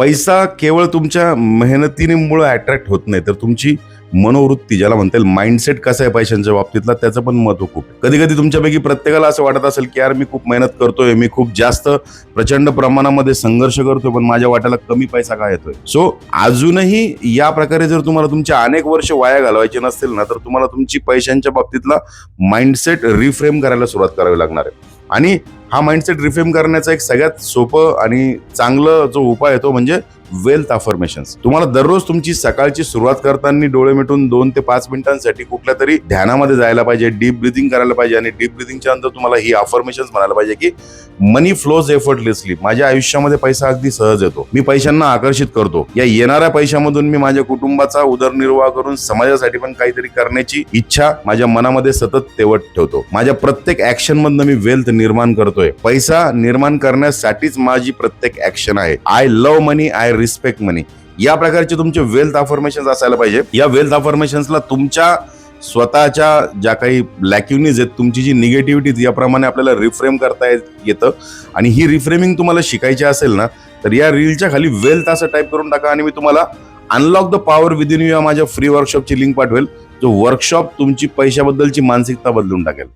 पैसा केवळ तुमच्या मेहनतीनेमुळं अट्रॅक्ट होत नाही तर तुमची मनोवृत्ती ज्याला म्हणता येईल माइंडसेट कसा आहे पैशांच्या बाबतीतला त्याचं पण महत्त्व खूप कधी कधी तुमच्यापैकी प्रत्येकाला असं वाटत असेल की यार मी खूप मेहनत करतोय मी खूप जास्त प्रचंड प्रमाणामध्ये संघर्ष करतोय पण माझ्या वाट्याला कमी पैसा काय येतोय? सो अजूनही या प्रकारे जर तुम्हाला तुमच्या अनेक वर्ष वाया घालवायचे नसतील ना तर तुम्हाला तुमची पैशांच्या बाबतीतला माइंडसेट रिफ्रेम करायला सुरुवात करावी लागणार आहे. आणि हा माइंडसेट रिफ्रेम करण्याचा एक सगळ्यात सोपं आणि चांगलं जो उपाय आहे तो म्हणजे वेल्थ अफर्मेशन्स तुम्हाला दररोज तुमची सकाळची सुरुवात करताना डोळे मिटून दोन ते पाच मिनिटांसाठी कुठल्या तरी ध्यानामध्ये जायला पाहिजे डीप ब्रिदिंग करायला पाहिजे आणि डीप ब्रिदिंगच्या नंतर तुम्हाला ही अफर्मेशन्स म्हणायला पाहिजे की मनी फ्लोज एफर्टलेसली माझ्या आयुष्यामध्ये पैसा अगदी सहज येतो. मी पैशांना आकर्षित करतो. या येणाऱ्या पैशामधून मी माझ्या कुटुंबाचा उदरनिर्वाह करून समाजासाठी पण काहीतरी करण्याची इच्छा माझ्या मनामध्ये सतत तेवट ठेवतो. माझ्या प्रत्येक ऍक्शन मधनं मी वेल्थ निर्माण करतोय. पैसा निर्माण करण्यासाठीच माझी प्रत्येक ऍक्शन आहे. I love money I respect money या प्रकारचे तुमचे वेल्थ अफॉर्मेशन असायला पाहिजे. या वेल्थ अफॉर्मेशन्सला तुमच्या स्वतःच्या ज्या काही लॅक्युनीज आहेत तुमची जी निगेटिव्हिटीज याप्रमाणे आपल्याला रिफ्रेम करता येत- येतं. आणि ही रिफ्रेमिंग तुम्हाला शिकायची असेल ना तर या रीलच्या खाली वेल्थ असं टाईप करून टाका आणि मी तुम्हाला unlock the power within you या माझ्या फ्री वर्कशॉपची लिंक पाठवेल जो वर्कशॉप तुमची पैशाबद्दलची मानसिकता बदलून टाकेल.